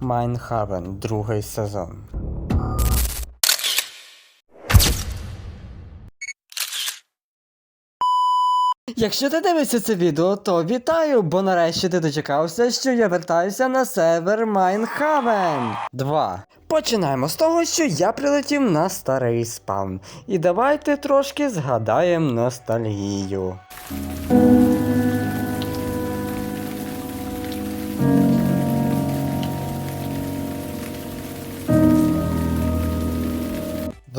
Майнхавен, другий сезон. Якщо ти дивишся це відео, то вітаю, бо нарешті ти дочекався, що я вертаюся на сервер Майнхавен 2. Починаємо з того, що я прилетів на старий спаун. І давайте трошки згадаємо ностальгію.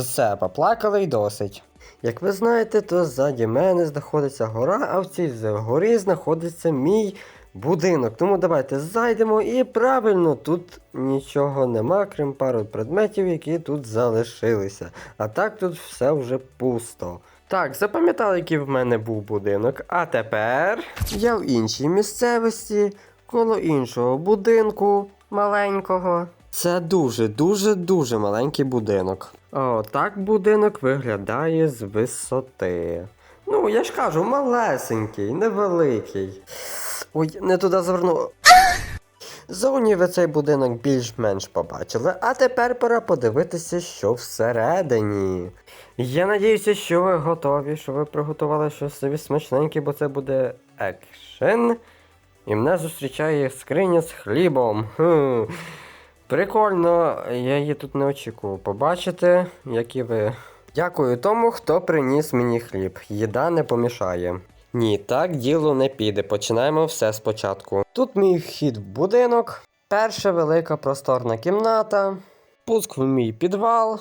Все, поплакали й досить. Як ви знаєте, то ззаді мене знаходиться гора, а в цій горі знаходиться мій будинок. Тому давайте зайдемо і правильно, тут нічого нема, крім пару предметів, які тут залишилися. А так тут все вже пусто. Так, запам'ятали, який в мене був будинок. А тепер я в іншій місцевості, коло іншого будинку маленького. Це дуже, дуже, дуже маленький будинок. О, так будинок виглядає з висоти. Ну, я ж кажу, малесенький, невеликий. Ой, не туди звернув. Зовні ви цей будинок більш-менш побачили, а тепер пора подивитися, що всередині. Я надіюся, що ви готові, що ви приготували щось собі смачненьке, бо це буде екшен. І мене зустрічає скриня з хлібом. Хм. Прикольно, я її тут не очікував побачити, які ви. Дякую тому, хто приніс мені хліб. Їда не помішає. Ні, так діло не піде. Починаємо все спочатку. Тут мій вхід в будинок, перша велика просторна кімната, пуск в мій підвал.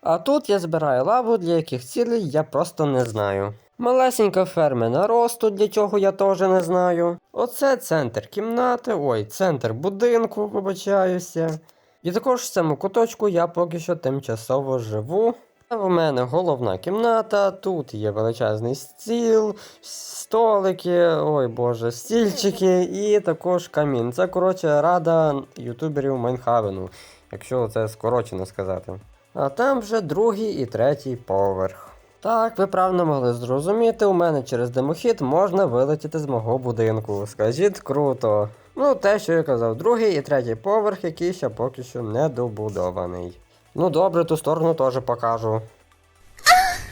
А тут я збираю лаву, для яких цілей я просто не знаю. Малесенька ферма наросту, для чого я теж не знаю. Оце центр кімнати, ой, центр будинку, вибачаюся. І також в цьому куточку я поки що тимчасово живу. В мене головна кімната, тут є величезний стіл, столики, ой боже, стільчики і також камін. Це, коротше, рада ютуберів Майнхавену, якщо це скорочено сказати. А там вже другий і третій поверх. Так, ви правильно могли зрозуміти, у мене через димохід можна вилетіти з мого будинку. Скажіть круто. Ну, те, що я казав, другий і третій поверх, який ще поки що не добудований. Ну добре, ту сторону теж покажу.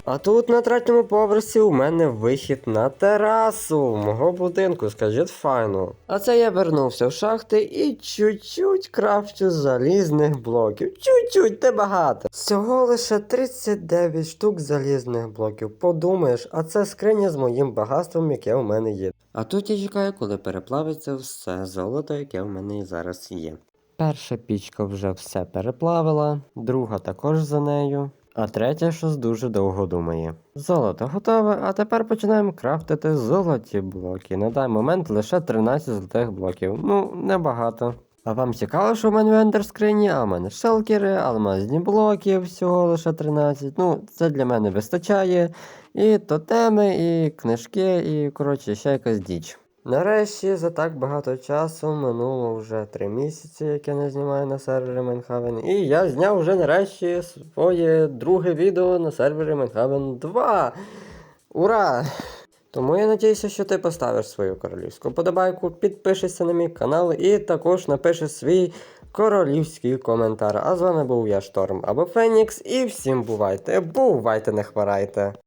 А тут на третьому поверсі у мене вихід на терасу мого будинку, скажіть файно. А це я вернувся в шахти і чуть-чуть крафчу залізних блоків. Чуть-чуть, не багато. Всього лише 39 штук залізних блоків. Подумаєш, а це скриня з моїм багатством, яке у мене є. А тут я чекаю, коли переплавиться все золото, яке в мене і зараз є. Перша пічка вже все переплавила, друга також за нею. А третя щось дуже довго думає. Золото готове, а тепер починаємо крафтити золоті блоки. На даний момент лише 13 золотих блоків. Ну, небагато. А вам цікаво, що в мене в ендер скрині, а в мене шелкери, алмазні блоки, всього лише 13. Ну, це для мене вистачає. І тотеми, і книжки, і коротше, ще якась діч. Нарешті за так багато часу минуло вже 3 місяці, як я не знімаю на сервері Майнхавен. І я зняв вже нарешті своє друге відео на сервері Майнхавен 2. Ура! Тому я надіюся, що ти поставиш свою королівську подобайку, підпишешся на мій канал і також напишеш свій королівський коментар. А з вами був я Шторм або Фенікс, і всім бувайте, бувайте, не хворайте.